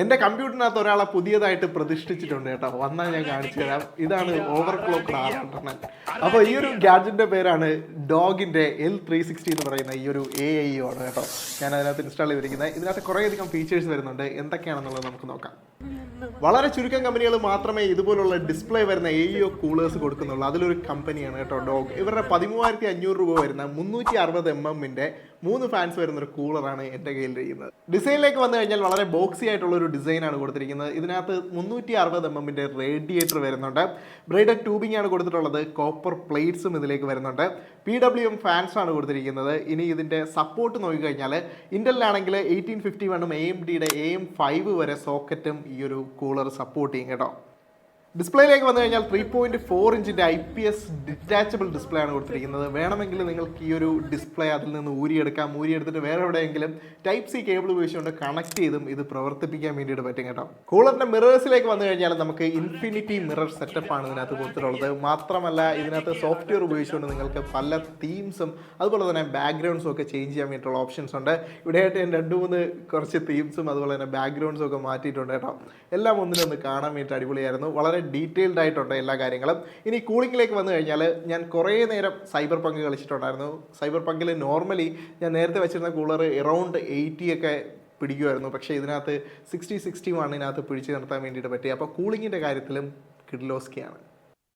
എന്റെ കമ്പ്യൂട്ടറിനകത്ത് ഒരാളെ പുതിയതായിട്ട് പ്രതിഷ്ഠിച്ചിട്ടുണ്ട് കേട്ടോ. വന്നാൽ ഞാൻ കാണിച്ചു തരാം. ഇതാണ് ഓവർക്ലോക്ക് ആറെണ്ണം അപ്പോൾ ഈ ഒരു ഗാഡ്ജറ്റിന്റെ പേരാണ് ഡോഗിന്റെ എൽ ത്രീ സിക്സ്റ്റി എന്ന് പറയുന്ന ഈ ഒരു എ ഐ ആണ് കേട്ടോ. ഞാൻ അതിനകത്ത് ഇൻസ്റ്റാൾ ചെയ്തിരിക്കുന്നത്. ഇതിനകത്ത് കുറേയധികം ഫീച്ചേഴ്സ് വരുന്നുണ്ട്. എന്തൊക്കെയാണെന്നുള്ളത് നമുക്ക് നോക്കാം. വളരെ ചുരുക്കം കമ്പനികൾ മാത്രമേ ഇതുപോലുള്ള ഡിസ്പ്ലേ വരുന്ന എ ഒ കൂളേഴ്സ് കൊടുക്കുന്നുള്ളൂ. അതിലൊരു കമ്പനിയാണ് കേട്ടോ. ഡോഗ് ഇവരുടെ പതിമൂവായിരത്തി അഞ്ഞൂറ് രൂപ വരുന്ന മുന്നൂറ്റി അറുപത് എം എമ്മിന്റെ മൂന്ന് ഫാൻസ് വരുന്ന ഒരു കൂളറാണ് എന്റെ കയ്യിലിരിക്കുന്നത് ഡിസൈനിലേക്ക് വന്നു കഴിഞ്ഞാൽ വളരെ ബോക്സി ആയിട്ടുള്ള ഒരു ഡിസൈനാണ് കൊടുത്തിരിക്കുന്നത്. ഇതിനകത്ത് മുന്നൂറ്റി അറുപത് എം എമ്മിന്റെ റേഡിയേറ്റർ വരുന്നുണ്ട്. ബ്രൈഡഡ് ട്യൂബിംഗ് ആണ് കൊടുത്തിട്ടുള്ളത്. കോപ്പർ പ്ലേറ്റ്സും ഇതിലേക്ക് വരുന്നുണ്ട്. പി ഡബ്ല്യു എം ഫാൻസ് ആണ് കൊടുത്തിരിക്കുന്നത്. ഇനി ഇതിന്റെ സപ്പോർട്ട് നോക്കിക്കഴിഞ്ഞാൽ ഇന്റലിലാണെങ്കിൽ എയ്റ്റീൻ ഫിഫ്റ്റി വണ്ണും എ എം ഡിയുടെ എ എം ഫൈവ് വരെ സോക്കറ്റും ഈ ഒരു കൂളർ സപ്പോർട്ട് ചെയ്യും കേട്ടോ. ഡിസ്പ്ലേയിലേക്ക് വന്നു കഴിഞ്ഞാൽ three point four ഇഞ്ചിന്റെ I P S detachable display ആണ് കൊടുത്തിരിക്കുന്നത്. വേണമെങ്കിൽ നിങ്ങൾക്ക് ഈ ഒരു ഡിസ്പ്ലേ അതിൽ നിന്ന് ഊരിയെടുക്കാം. ഊരിയെടുത്തിട്ട് വേറെ എവിടെയെങ്കിലും ടൈപ്പ് സി കേബിൾ ഉപയോഗിച്ചുകൊണ്ട് കണക്ട് ചെയ്തും ഇത് പ്രവർത്തിപ്പിക്കാൻ വേണ്ടിയിട്ട് പറ്റും കേട്ടോ. കൂളറിന്റെ മിറേഴ്സിലേക്ക് വന്നു കഴിഞ്ഞാൽ നമുക്ക് ഇൻഫിനിറ്റി മിറർ സെറ്റപ്പ് ആണ് ഇതിനകത്ത് കൊടുത്തിട്ടുള്ളത്. മാത്രമല്ല ഇതിനകത്ത് സോഫ്റ്റ്വെയർ ഉപയോഗിച്ചുകൊണ്ട് നിങ്ങൾക്ക് പല തീംസും അതുപോലെ തന്നെ ബാക്ക്ഗ്രൗണ്ട്സും ഒക്കെ ചേഞ്ച് ചെയ്യാൻ വേണ്ടിയിട്ടുള്ള ഓപ്ഷൻസ് ഉണ്ട്. ഇവിടെയായിട്ട് ഞാൻ രണ്ട് മൂന്ന് കുറച്ച് തീംസും അതുപോലെ തന്നെ ബാക്ക്ഗ്രൗണ്ട്സും ഒക്കെ മാറ്റിയിട്ടുണ്ട് കേട്ടോ. എല്ലാം ഒന്നിനൊന്ന് കാണാൻ വേണ്ടിയിട്ട് അടിപൊളിയായിരുന്നു. വളരെ ഡീറ്റെയിൽഡ് ആയിട്ടുണ്ട് എല്ലാ കാര്യങ്ങളും. ഇനി കൂളിങ്ങിലേക്ക് വന്നു കഴിഞ്ഞാൽ ഞാൻ കുറേ നേരം സൈബർ പങ്ക് കളിച്ചിട്ടുണ്ടായിരുന്നു. സൈബർ പങ്കിൽ നോർമലി ഞാൻ നേരത്തെ വെച്ചിരുന്ന കൂളർ എറൗണ്ട് എയ്റ്റി ഒക്കെ പിടിക്കുമായിരുന്നു പക്ഷേ ഇതിനകത്ത് സിക്സ്റ്റി സിക്സ്റ്റി വണ്ണിനകത്ത് പിടിച്ചു നിർത്താൻ വേണ്ടിയിട്ട് പറ്റി അപ്പോൾ കൂളിങ്ങിന്റെ കാര്യത്തിലും കിഡ്ലോസ്കിയാണ്.